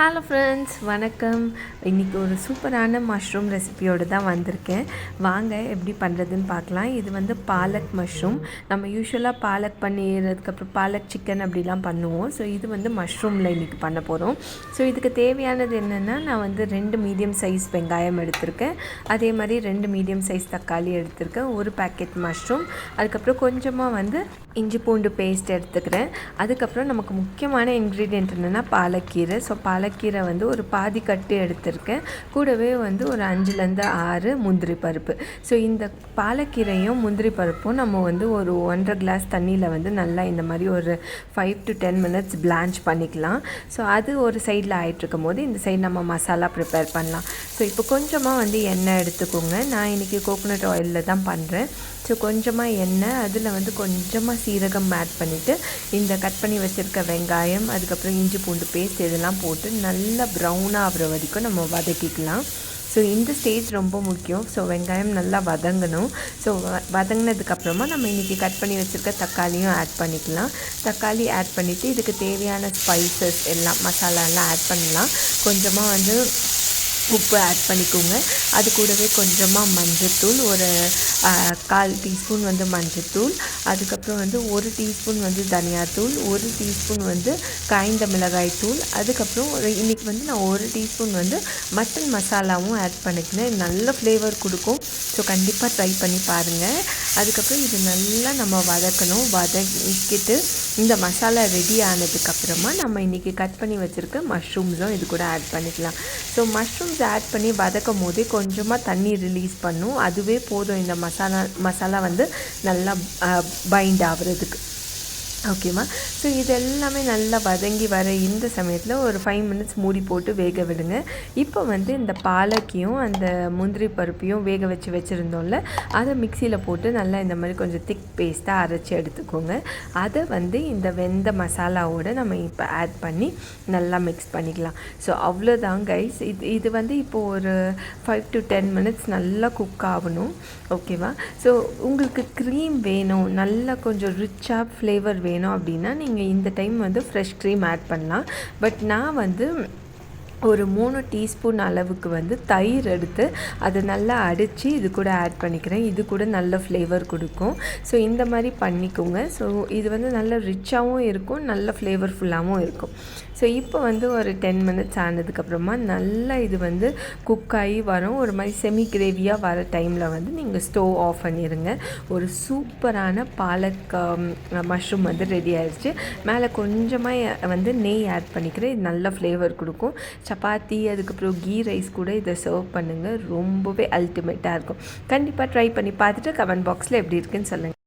Hello friends வணக்கம். இன்றைக்கி ஒரு சூப்பரான மஷ்ரூம் ரெசிபியோடு தான் வந்திருக்கேன். வாங்க எப்படி பண்ணுறதுன்னு பார்க்கலாம். இது வந்து பாலக் மஷ்ரூம் நம்ம யூஸ்வலாக பாலக் பண்ணிடுறதுக்கப்புறம் பாலக் சிக்கன் அப்படிலாம் பண்ணுவோம். ஸோ இது வந்து மஷ்ரூமில் இன்றைக்கி பண்ண போகிறோம் ஸோ இதுக்கு தேவையானது என்னென்னா நான் வந்து ரெண்டு மீடியம் சைஸ் வெங்காயம் எடுத்திருக்கேன். அதே மாதிரி ரெண்டு மீடியம் சைஸ் தக்காளி எடுத்திருக்கேன். ஒரு பேக்கெட் மஷ்ரூம் அதுக்கப்புறம் கொஞ்சமாக வந்து இஞ்சி பூண்டு பேஸ்ட் எடுத்துக்கிறேன். அதுக்கப்புறம் நமக்கு முக்கியமான இன்க்ரீடியன்ட் என்னென்னா பாலக்கீரை. ஸோ பாலக் பாலக்கீரை வந்து ஒரு பாதி கட்டு எடுத்திருக்கேன். கூடவே வந்து ஒரு அஞ்சுலேருந்து ஆறு முந்திரி பருப்பு. ஸோ இந்த பாலக்கீரையும் முந்திரி பருப்பும் நம்ம வந்து ஒரு ஒன்றரை கிளாஸ் தண்ணியில் வந்து நல்லா இந்த மாதிரி ஒரு five to ten minutes plan பண்ணிக்கலாம். ஸோ அது ஒரு சைடில் ஆகிட்டுருக்கும் போது இந்த சைடு நம்ம மசாலா ப்ரிப்பேர் பண்ணலாம். ஸோ இப்போ கொஞ்சமாக வந்து எண்ணெய் எடுத்துக்கோங்க. நான் இன்றைக்கி கோகோனட் ஆயிலில் தான் பண்ணுறேன் ஸோ கொஞ்சமாக எண்ணெய் அதில் வந்து கொஞ்சமாக சீரகம் ஆட் பண்ணிவிட்டு இந்த கட் பண்ணி வச்சுருக்க வெங்காயம் அதுக்கப்புறம் இஞ்சி பூண்டு பேஸ்ட் இதெல்லாம் போட்டு நல்லா ப்ரௌனாக ஆகிற வரைக்கும் நம்ம வதக்கிக்கலாம். ஸோ இந்த ஸ்டேஜ் ரொம்ப முக்கியம். ஸோ வெங்காயம் நல்லா வதங்கணும். ஸோ வதங்கினதுக்கப்புறமா நம்ம இன்றைக்கி கட் பண்ணி வச்சுருக்க தக்காளியும் ஆட் பண்ணிக்கலாம். தக்காளி ஆட் பண்ணிவிட்டு இதுக்கு தேவையான ஸ்பைசஸ் எல்லாம் மசாலாலாம் ஆட் பண்ணலாம். கொஞ்சமாக வந்து உப்பு ஆட் பண்ணிக்கோங்க. அது கூடவே கொஞ்சமாக மஞ்சத்தூள் ஒரு கால் டீஸ்பூன் வந்து மஞ்சத்தூள் அதுக்கப்புறம் வந்து ஒரு டீஸ்பூன் வந்து தனியாத்தூள் ஒரு டீஸ்பூன் வந்து காய்ந்த மிளகாய் தூள் அதுக்கப்புறம் இன்றைக்கி வந்து நான் ஒரு டீஸ்பூன் வந்து மட்டன் மசாலாவும் ஆட் பண்ணிக்கினேன் நல்ல ஃப்ளேவர் கொடுக்கும். ஸோ கண்டிப்பாக ட்ரை பண்ணி பாருங்கள் அதுக்கப்புறம் இது நல்லா நம்ம வதக்கணும். வதக்கிட்டு இந்த மசாலா ரெடி ஆனதுக்கப்புறமா நம்ம இன்றைக்கி கட் பண்ணி வச்சுருக்க மஷ்ரூம்ஸும் இது கூட ஆட் பண்ணிக்கலாம். ஸோ மஷ்ரூம்ஸ் ஆட் பண்ணி வதக்கும் போதே கொஞ்சமாக தண்ணி ரிலீஸ் பண்ணும். அதுவே போதும். இந்த மசாலா மசாலா வந்து நல்லா பைண்ட் ஆகுறதுக்கு. ஓகேவா ஸோ இது எல்லாமே நல்லா வதங்கி வர இந்த சமயத்தில் ஒரு ஃபைவ் மினிட்ஸ் மூடி போட்டு வேக விடுங்க. இப்போ வந்து இந்த பாலக்கையும் அந்த முந்திரி பருப்பையும் வேக வச்சு வச்சுருந்தோம்ல அதை மிக்சியில் போட்டு நல்லா இந்த மாதிரி கொஞ்சம் திக் பேஸ்ட்டாக அரைச்சி எடுத்துக்கோங்க. அதை வந்து இந்த வெந்த மசாலாவோடு நம்ம இப்போ ஆட் பண்ணி நல்லா மிக்ஸ் பண்ணிக்கலாம். ஸோ அவ்வளோதான் கைஸ் இது இது வந்து இப்போது ஒரு ஃபைவ் டு டென் மினிட்ஸ் நல்லா குக் ஆகணும். ஓகேவா ஸோ உங்களுக்கு க்ரீம் வேணும் நல்லா கொஞ்சம் ரிச்சாக ஃப்ளேவர் வேணும். வேணும் அப்படின்னா நீங்கள் இந்த டைம் வந்து ஃப்ரெஷ் க்ரீம் ஆட் பண்ணலாம். பட் நான் வந்து ஒரு மூணு டீஸ்பூன் அளவுக்கு வந்து தயிர் எடுத்து அதை நல்லா அடித்து இது கூட ஆட் பண்ணிக்கிறேன். இது கூட நல்ல ஃப்ளேவர் கொடுக்கும். ஸோ இந்த மாதிரி பண்ணிக்கோங்க. ஸோ இது வந்து நல்ல ரிச்சாகவும் இருக்கும் நல்ல ஃப்ளேவர்ஃபுல்லாகவும் இருக்கும். ஸோ இப்போ வந்து ஒரு டென் மினிட்ஸ் ஆனதுக்கப்புறமா நல்லா இது வந்து குக் ஆகி வரும். ஒரு மாதிரி செமி கிரேவியாக வர டைமில் வந்து நீங்கள் ஸ்டோவ் ஆஃப் பண்ணிடுங்க ஒரு சூப்பரான பாலக் மஷ்ரூம் வந்து ரெடி ஆயிடுச்சு. மேலே கொஞ்சமாக வந்து நெய் ஆட் பண்ணிக்கிறேன். இது நல்ல ஃப்ளேவர் கொடுக்கும். சப்பாத்தி அதுக்கப்புறம் கீ ரைஸ் கூட இதை சர்வ் பண்ணுங்கள் ரொம்பவே அல்டிமேட்டாக இருக்கும். கண்டிப்பாக ட்ரை பண்ணி பார்த்துட்டு கமெண்ட் பாக்ஸில் எப்படி இருக்குன்னு சொல்லுங்கள்